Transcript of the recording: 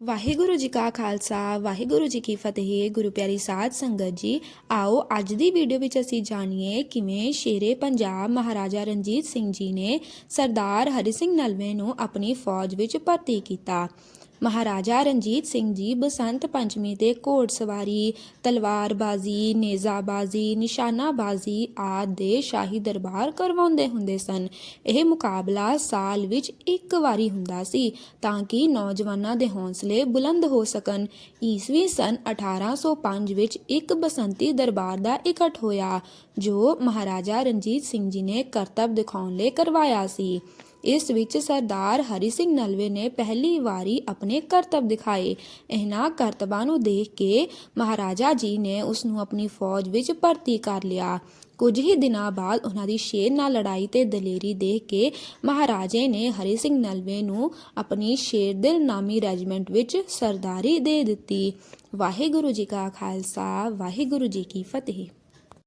ਵਾਹਿਗੁਰੂ ਜੀ ਕਾ ਖਾਲਸਾ, ਵਾਹਿਗੁਰੂ ਜੀ ਕੀ ਫਤਿਹ, ਗੁਰੂ ਪਿਆਰੀ ਸਾਧ ਸੰਗਤ ਜੀ। ਆਓ ਅੱਜ ਦੀ ਵੀਡੀਓ ਵਿੱਚ ਅਸੀਂ ਜਾਣੀਏ ਕਿਵੇਂ ਸ਼ੇਰੇ ਪੰਜਾਬ ਮਹਾਰਾਜਾ ਰਣਜੀਤ ਸਿੰਘ ਜੀ ਨੇ ਸਰਦਾਰ ਹਰੀ ਸਿੰਘ ਨਲਵੇ ਨੂੰ ਆਪਣੀ ਫੌਜ ਵਿੱਚ ਭਰਤੀ ਕੀਤਾ। ਮਹਾਰਾਜਾ ਰਣਜੀਤ ਸਿੰਘ ਜੀ ਬਸੰਤ ਪੰਚਮੀ ਤੇ ਘੋੜਸਵਾਰੀ ਤਲਵਾਰਬਾਜ਼ੀ, ਨੇਜ਼ਾਬਾਜ਼ੀ, ਨਿਸ਼ਾਨਾਬਾਜ਼ੀ ਆਦਿ ਦੇ ਸ਼ਾਹੀ ਦਰਬਾਰ ਕਰਵਾਉਂਦੇ ਹੁੰਦੇ ਸਨ। ਇਹ ਮੁਕਾਬਲਾ ਸਾਲ ਵਿੱਚ ਇੱਕ ਵਾਰੀ ਹੁੰਦਾ ਸੀ ਤਾਂ ਕਿ ਨੌਜਵਾਨਾਂ ਦੇ ਹੌਸਲੇ ਬੁਲੰਦ ਹੋ ਸਕਣ। ਈਸਵੀ ਸਨ 1805 ਵਿੱਚ ਇੱਕ ਬਸੰਤੀ ਦਰਬਾਰ ਦਾ ਇਕੱਠ ਹੋਇਆ, ਜੋ ਮਹਾਰਾਜਾ ਰਣਜੀਤ ਸਿੰਘ ਜੀ ਨੇ ਕਰਤੱਵ ਦਿਖਾਉਣ ਲਈ ਕਰਵਾਇਆ ਸੀ। ਇਸ ਵਿੱਚ ਸਰਦਾਰ ਹਰੀ ਸਿੰਘ ਨਲਵੇ ਨੇ ਪਹਿਲੀ ਵਾਰੀ ਆਪਣੇ ਕਰਤੱਵ ਦਿਖਾਏ। ਇਹਨਾਂ ਕਰਤਬਾਂ ਨੂੰ ਦੇਖ ਕੇ ਮਹਾਰਾਜਾ ਜੀ ਨੇ ਉਸ ਨੂੰ ਆਪਣੀ ਫੌਜ ਵਿੱਚ ਭਰਤੀ ਕਰ ਲਿਆ। ਕੁਝ ਹੀ ਦਿਨਾਂ ਬਾਅਦ ਉਹਨਾਂ ਦੀ ਸ਼ੇਰ ਨਾਲ ਲੜਾਈ ਤੇ ਦਲੇਰੀ ਦੇਖ ਕੇ ਮਹਾਰਾਜੇ ਨੇ ਹਰੀ ਸਿੰਘ ਨਲਵੇ ਨੂੰ ਆਪਣੀ ਸ਼ੇਰਦਿਲ ਨਾਮੀ ਰੈਜੀਮੈਂਟ ਵਿੱਚ ਸਰਦਾਰੀ ਦੇ ਦਿੱਤੀ। ਵਾਹਿਗੁਰੂ ਜੀ ਕਾ ਖਾਲਸਾ, ਵਾਹਿਗੁਰੂ ਜੀ ਕੀ ਫਤਿਹ।